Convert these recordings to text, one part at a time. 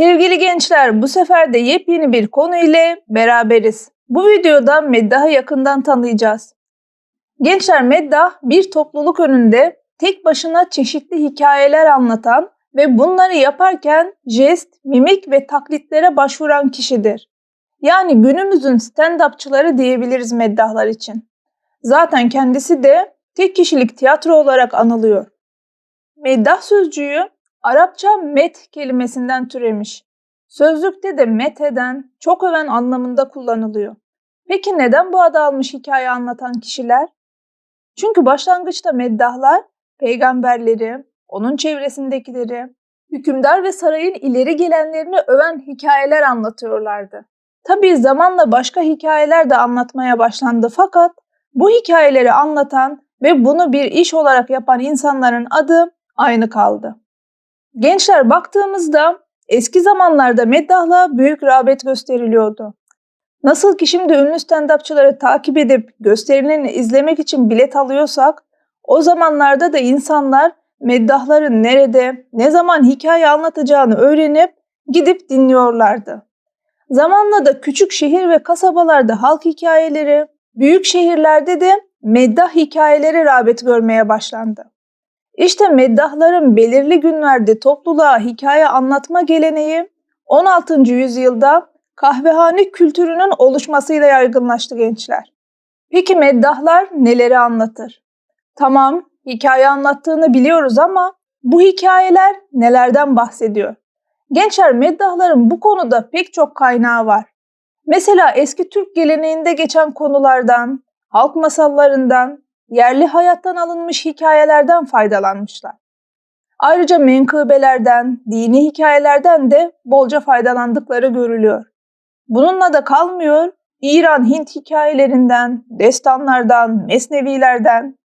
Sevgili gençler, bu sefer de yepyeni bir konu ile beraberiz. Bu videoda Meddah'ı yakından tanıyacağız. Gençler Meddah bir topluluk önünde tek başına çeşitli hikayeler anlatan ve bunları yaparken jest, mimik ve taklitlere başvuran kişidir. Yani günümüzün stand-upçıları diyebiliriz Meddahlar için. Zaten kendisi de tek kişilik tiyatro olarak anılıyor. Meddah sözcüğü Arapça met kelimesinden türemiş. Sözlükte de met eden, çok öven anlamında kullanılıyor. Peki neden bu adı almış hikaye anlatan kişiler? Çünkü başlangıçta meddahlar peygamberleri, onun çevresindekileri, hükümdar ve sarayın ileri gelenlerini öven hikayeler anlatıyorlardı. Tabii zamanla başka hikayeler de anlatmaya başlandı fakat bu hikayeleri anlatan ve bunu bir iş olarak yapan insanların adı aynı kaldı. Gençler baktığımızda eski zamanlarda meddahla büyük rağbet gösteriliyordu. Nasıl ki şimdi ünlü stand-upçıları takip edip gösterilerini izlemek için bilet alıyorsak, o zamanlarda da insanlar meddahların nerede, ne zaman hikaye anlatacağını öğrenip gidip dinliyorlardı. Zamanla da küçük şehir ve kasabalarda halk hikayeleri, büyük şehirlerde de meddah hikayeleri rağbet görmeye başlandı. İşte meddahların belirli günlerde topluluğa hikaye anlatma geleneği 16. yüzyılda kahvehane kültürünün oluşmasıyla yaygınlaştı gençler. Peki meddahlar neleri anlatır? Tamam, hikaye anlattığını biliyoruz ama bu hikayeler nelerden bahsediyor? Gençler meddahların bu konuda pek çok kaynağı var. Mesela eski Türk geleneğinde geçen konulardan, halk masallarından, yerli hayattan alınmış hikayelerden faydalanmışlar. Ayrıca menkıbelerden, dini hikayelerden de bolca faydalandıkları görülüyor. Bununla da kalmıyor, İran-Hint hikayelerinden, destanlardan, mesnevilerden.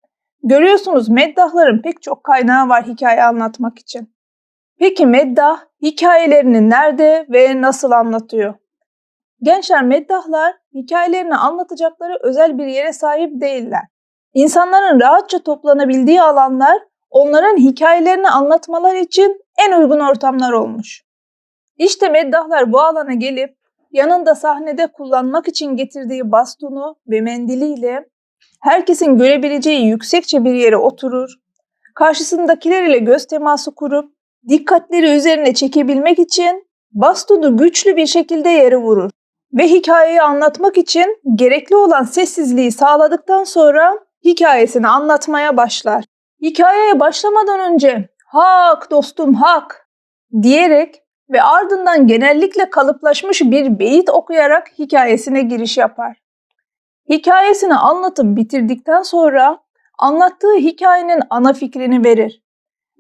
Görüyorsunuz meddahların pek çok kaynağı var hikaye anlatmak için. Peki meddah hikayelerini nerede ve nasıl anlatıyor? Gençler meddahlar hikayelerini anlatacakları özel bir yere sahip değiller. İnsanların rahatça toplanabildiği alanlar onların hikayelerini anlatmalar için en uygun ortamlar olmuş. İşte meddahlar bu alana gelip yanında sahnede kullanmak için getirdiği bastonu ve mendiliyle herkesin görebileceği yüksekçe bir yere oturur, karşısındakiler ile göz teması kurup dikkatleri üzerine çekebilmek için bastonu güçlü bir şekilde yere vurur ve hikayeyi anlatmak için gerekli olan sessizliği sağladıktan sonra hikayesini anlatmaya başlar. Hikayeye başlamadan önce hak dostum hak diyerek ve ardından genellikle kalıplaşmış bir beyit okuyarak hikayesine giriş yapar. Hikayesini anlatıp bitirdikten sonra anlattığı hikayenin ana fikrini verir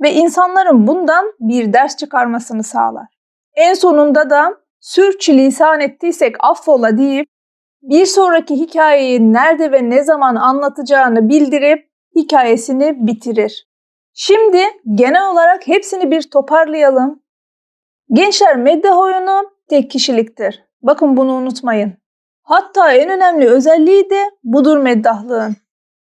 ve insanların bundan bir ders çıkarmasını sağlar. En sonunda da sürçülisan ettiysek affola deyip bir sonraki hikayeyi nerede ve ne zaman anlatacağını bildirip hikayesini bitirir. Şimdi genel olarak hepsini bir toparlayalım. Gençler meddah oyunu tek kişiliktir. Bakın bunu unutmayın. Hatta en önemli özelliği de budur meddahlığın.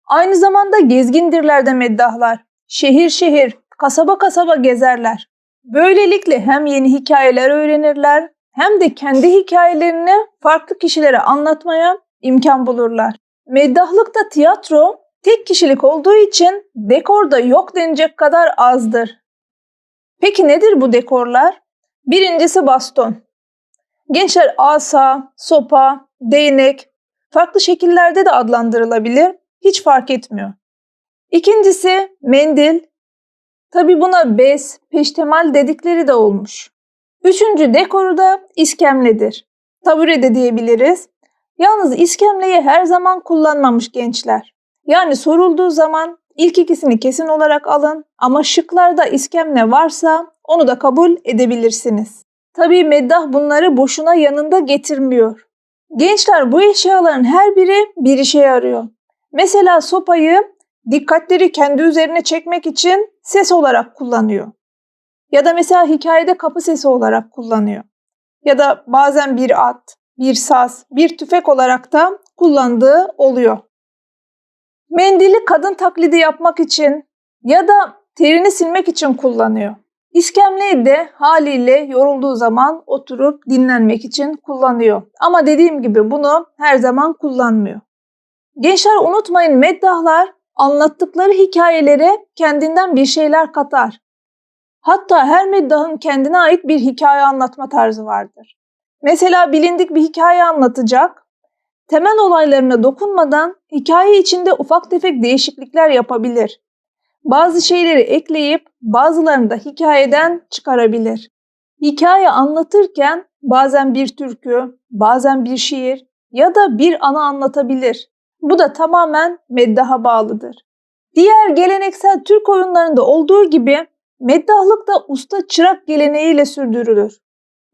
Aynı zamanda gezgindirler de meddahlar. Şehir şehir, kasaba kasaba gezerler. Böylelikle hem yeni hikayeler öğrenirler hem de kendi hikayelerini farklı kişilere anlatmaya imkan bulurlar. Meddahlıkta tiyatro tek kişilik olduğu için dekorda yok denecek kadar azdır. Peki nedir bu dekorlar? Birincisi baston. Gençler asa, sopa, değnek farklı şekillerde de adlandırılabilir. Hiç fark etmiyor. İkincisi mendil. Tabi buna bez, peştemal dedikleri de olmuş. Üçüncü dekoru da iskemledir. Tabure de diyebiliriz. Yalnız iskemleyi her zaman kullanmamış gençler. Yani sorulduğu zaman ilk ikisini kesin olarak alın ama şıklarda iskemle varsa onu da kabul edebilirsiniz. Tabii meddah bunları boşuna yanında getirmiyor. Gençler bu eşyaların her biri bir işe yarıyor. Mesela sopayı dikkatleri kendi üzerine çekmek için ses olarak kullanıyor. Ya da mesela hikayede kapı sesi olarak kullanıyor. Ya da bazen bir at, bir saz, bir tüfek olarak da kullandığı oluyor. Mendili kadın taklidi yapmak için ya da terini silmek için kullanıyor. İskemleyi de haliyle yorulduğu zaman oturup dinlenmek için kullanıyor. Ama dediğim gibi bunu her zaman kullanmıyor. Gençler unutmayın meddahlar anlattıkları hikayelere kendinden bir şeyler katar. Hatta her meddahın kendine ait bir hikaye anlatma tarzı vardır. Mesela bilindik bir hikaye anlatacak. Temel olaylarına dokunmadan hikaye içinde ufak tefek değişiklikler yapabilir. Bazı şeyleri ekleyip bazılarını da hikayeden çıkarabilir. Hikaye anlatırken bazen bir türkü, bazen bir şiir ya da bir ana anlatabilir. Bu da tamamen meddaha bağlıdır. Diğer geleneksel Türk oyunlarında olduğu gibi meddahlık da usta çırak geleneğiyle sürdürülür.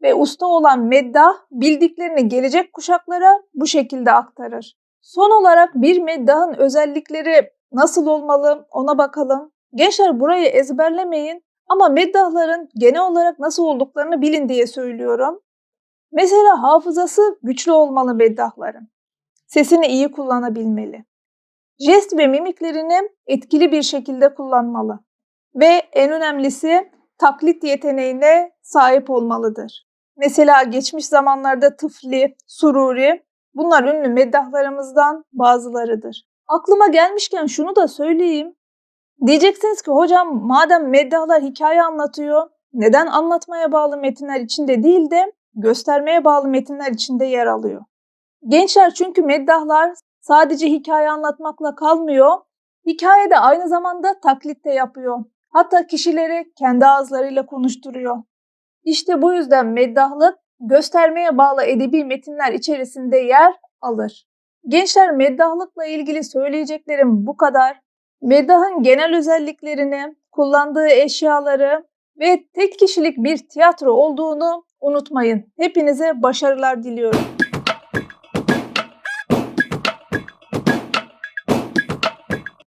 Ve usta olan meddah bildiklerini gelecek kuşaklara bu şekilde aktarır. Son olarak bir meddahın özellikleri nasıl olmalı ona bakalım. Gençler burayı ezberlemeyin ama meddahların genel olarak nasıl olduklarını bilin diye söylüyorum. Mesela hafızası güçlü olmalı meddahların. Sesini iyi kullanabilmeli. Jest ve mimiklerini etkili bir şekilde kullanmalı. Ve en önemlisi taklit yeteneğine sahip olmalıdır. Mesela geçmiş zamanlarda Tıfli, Sururi bunlar ünlü meddahlarımızdan bazılarıdır. Aklıma gelmişken şunu da söyleyeyim. Diyeceksiniz ki hocam madem meddahlar hikaye anlatıyor neden anlatmaya bağlı metinler içinde değil de göstermeye bağlı metinler içinde yer alıyor? Gençler çünkü meddahlar sadece hikaye anlatmakla kalmıyor. Hikayede aynı zamanda taklit de yapıyor. Hatta kişileri kendi ağızlarıyla konuşturuyor. İşte bu yüzden meddahlık göstermeye bağlı edebi metinler içerisinde yer alır. Gençler meddahlıkla ilgili söyleyeceklerim bu kadar. Meddahın genel özelliklerini, kullandığı eşyaları ve tek kişilik bir tiyatro olduğunu unutmayın. Hepinize başarılar diliyorum.